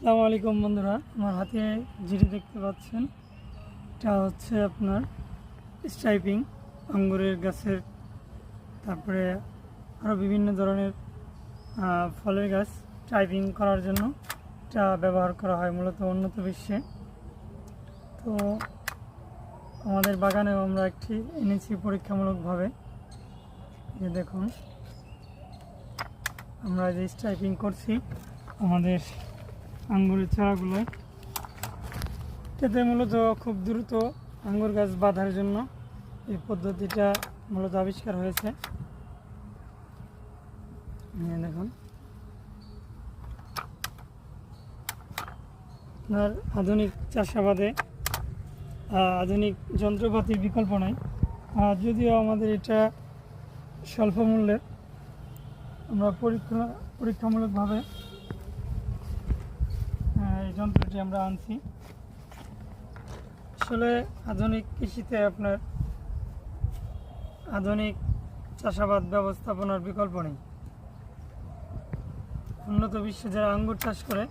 আসসালামু আলাইকুম বন্ধুরা, আমার হাতে যেটি দেখতে পাচ্ছেন, এটা হচ্ছে আপনার স্ট্রাইপিং আঙ্গুরের গাছের, তারপরে আরও বিভিন্ন ধরনের ফলের গাছ টাইপিং করার জন্য এটা ব্যবহার করা হয় মূলত উন্নত বিশ্বে। তো আমাদের বাগানেও আমরা একটি এনেছি পরীক্ষামূলকভাবে যে দেখুন, আমরা যে স্ট্রাইপিং করছি, আমাদের আঙ্গুরের চারাগুলো। এতে মূলত খুব দ্রুত আঙ্গুর গাছ বাঁধার জন্য এই পদ্ধতিটা মূলত আবিষ্কার হয়েছে। দেখুন। আপনার আধুনিক চাষাবাদে আধুনিক যন্ত্রপাতির বিকল্প নাই। যদিও আমাদের এটা স্বল্প মূল্যের, আমরা পরীক্ষা, পরীক্ষামূলকভাবে যন্ত্রটি আমরা আনছি। আসলে আধুনিক কৃষিতে আপনার আধুনিক চাষাবাদ ব্যবস্থাপনার বিকল্প নেই। উন্নত বিশ্বে যারা আঙ্গুর চাষ করে,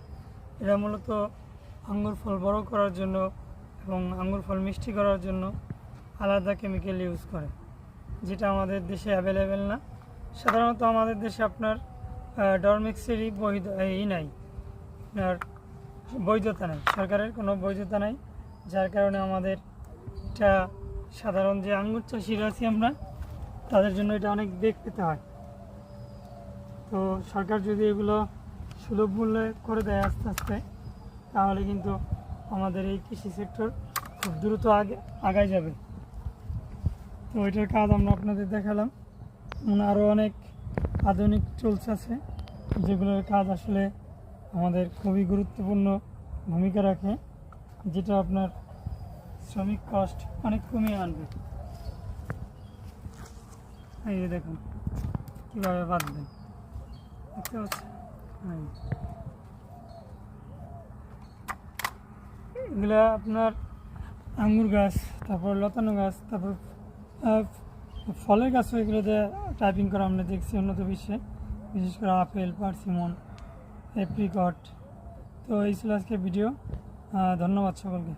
এরা মূলত আঙ্গুর ফল বড় করার জন্য এবং আঙ্গুর ফল মিষ্টি করার জন্য আলাদা কেমিক্যাল ইউজ করে, যেটা আমাদের দেশে অ্যাভেলেবেল না। সাধারণত আমাদের দেশে আপনার ডরমিক্সেরই বৈধ, এই নাই। আপনার বৈধতা নেই। সরকারের কোনো বৈধতা নাই। যার কারণে আমাদের এটা সাধারণ যে আঙ্গুর চাষিরা আছি আমরা, তাদের জন্য এটা অনেক বেগ পেতে হয়। তো সরকার যদি এগুলো সুলভ মূল্যে করে দেয় আস্তে আস্তে, তাহলে কিন্তু আমাদের এই কৃষি সেক্টর খুব দ্রুত আগে, আগায় যাবে। তো এটার কাজ আমরা আপনাদের দেখালাম। আরও অনেক আধুনিক টুলস আছে, যেগুলোর কাজ আসলে আমাদের খুবই গুরুত্বপূর্ণ ভূমিকা রাখে, যেটা আপনার শ্রমিক কস্ট অনেক কমিয়ে আনবে। এই যে দেখুন, কীভাবে বাঁধবেন। পাচ্ছেন? এই। আপনার আঙ্গুর গাছ, তারপর লতানো গাছ, তারপর ফলের গাছও এগুলোতে টাইপিং করা আমরা দেখছি উন্নত বিশ্বে। বিশেষ করে আপেল, পার্সিমন এপ্রিকট তো এই ছিল আজকে ভিডিও আহ, ধন্যবাদ সকলকে